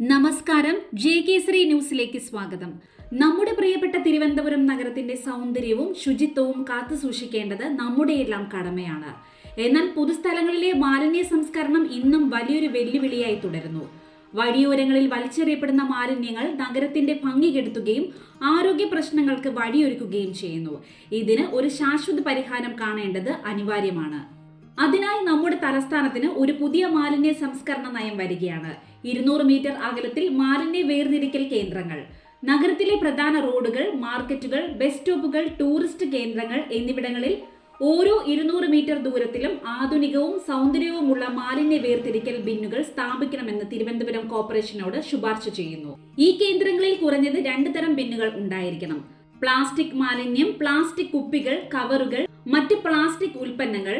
നമസ്കാരം ജെ ശ്രീ ന്യൂസിലേക്ക് സ്വാഗതം. നമ്മുടെ പ്രിയപ്പെട്ട തിരുവനന്തപുരം നഗരത്തിന്റെ സൗന്ദര്യവും ശുചിത്വവും കാത്തു സൂക്ഷിക്കേണ്ടത് നമ്മുടെയെല്ലാം കടമയാണ്. എന്നാൽ പൊതുസ്ഥലങ്ങളിലെ മാലിന്യ സംസ്കരണം ഇന്നും വലിയൊരു വെല്ലുവിളിയായി തുടരുന്നു. വഴിയോരങ്ങളിൽ വലിച്ചെറിയപ്പെടുന്ന മാലിന്യങ്ങൾ നഗരത്തിന്റെ ഭംഗി കെടുത്തുകയും ആരോഗ്യ പ്രശ്നങ്ങൾക്ക് വഴിയൊരുക്കുകയും ചെയ്യുന്നു. ഇതിന് ഒരു ശാശ്വത പരിഹാരം കാണേണ്ടത് അനിവാര്യമാണ്. അതിനായി നമ്മുടെ തലസ്ഥാനത്തിന് ഒരു പുതിയ മാലിന്യ സംസ്കരണ നയം വരികയാണ്. ഇരുന്നൂറ് മീറ്റർ അകലത്തിൽ മാലിന്യ വേർതിരിക്കൽ കേന്ദ്രങ്ങൾ നഗരത്തിലെ പ്രധാന റോഡുകൾ മാർക്കറ്റുകൾ ബസ് സ്റ്റോപ്പുകൾ ടൂറിസ്റ്റ് കേന്ദ്രങ്ങൾ എന്നിവിടങ്ങളിൽ ഓരോ ഇരുന്നൂറ് മീറ്റർ ദൂരത്തിലും ആധുനികവും സൗന്ദര്യവുമുള്ള മാലിന്യ വേർതിരിക്കൽ ബിന്നുകൾ സ്ഥാപിക്കണമെന്ന് തിരുവനന്തപുരം കോർപ്പറേഷനോട് ശുപാർശ ചെയ്യുന്നു. ഈ കേന്ദ്രങ്ങളിൽ കുറഞ്ഞത് രണ്ട് തരം ബിന്നുകൾ ഉണ്ടായിരിക്കണം. പ്ലാസ്റ്റിക് മാലിന്യം പ്ലാസ്റ്റിക് കുപ്പികൾ കവറുകൾ മറ്റ് പ്ലാസ്റ്റിക് ഉൽപ്പന്നങ്ങൾ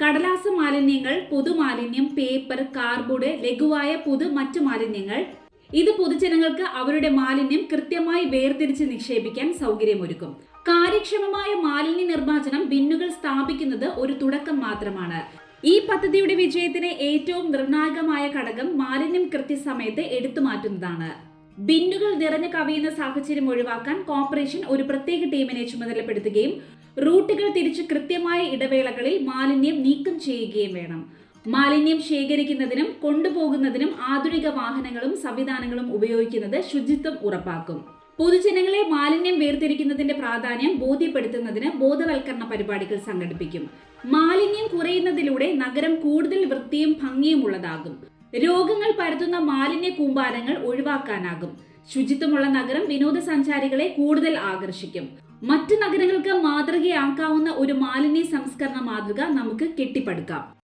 കടലാസ മാലിന്യങ്ങൾ പൊതുമാലിന്യം പേപ്പർ കാർബോർഡ് ലഘുവായ പൊതു മറ്റു മാലിന്യങ്ങൾ. ഇത് പൊതുജനങ്ങൾക്ക് അവരുടെ മാലിന്യം കൃത്യമായി വേർതിരിച്ച് നിക്ഷേപിക്കാൻ സൗകര്യമൊരുക്കും. കാര്യക്ഷമമായ മാലിന്യ നിർമ്മാർജനം ബിന്നുകൾ സ്ഥാപിക്കുന്നത് ഒരു തുടക്കം മാത്രമാണ്. ഈ പദ്ധതിയുടെ വിജയത്തിന് ഏറ്റവും നിർണായകമായ ഘടകം മാലിന്യം കൃത്യസമയത്ത് എടുത്തു മാറ്റുന്നതാണ്. ബിന്നുകൾ നിറഞ്ഞു കവിയുന്ന സാഹചര്യം ഒഴിവാക്കാൻ കോർപ്പറേഷൻ ഒരു പ്രത്യേക ടീമിനെ ചുമതലപ്പെടുത്തുകയും റൂട്ടുകൾ തിരിച്ച് കൃത്യമായ ഇടവേളകളിൽ മാലിന്യം നീക്കം ചെയ്യുകയും വേണം. മാലിന്യം ശേഖരിക്കുന്നതിനും കൊണ്ടുപോകുന്നതിനും ആധുനിക വാഹനങ്ങളും സംവിധാനങ്ങളും ഉപയോഗിക്കുന്നത് ശുചിത്വം ഉറപ്പാക്കും. പൊതുജനങ്ങളെ മാലിന്യം വേർതിരിക്കുന്നതിന്റെ പ്രാധാന്യം ബോധ്യപ്പെടുത്തുന്നതിന് ബോധവൽക്കരണ പരിപാടികൾ സംഘടിപ്പിക്കും. മാലിന്യം കുറയുന്നതിലൂടെ നഗരം കൂടുതൽ വൃത്തിയും ഭംഗിയുമുള്ളതാകും രോഗങ്ങൾ പരത്തുന്ന മാലിന്യ കൂമ്പാരങ്ങൾ ഒഴിവാക്കാനാകും. ശുചിത്വമുള്ള നഗരം വിനോദസഞ്ചാരികളെ കൂടുതൽ ആകർഷിക്കും. മറ്റു നഗരങ്ങൾക്ക് മാതൃകയാക്കാവുന്ന ഒരു മാലിന്യ സംസ്കരണ മാതൃക നമുക്ക് കെട്ടിപ്പടുക്കാം.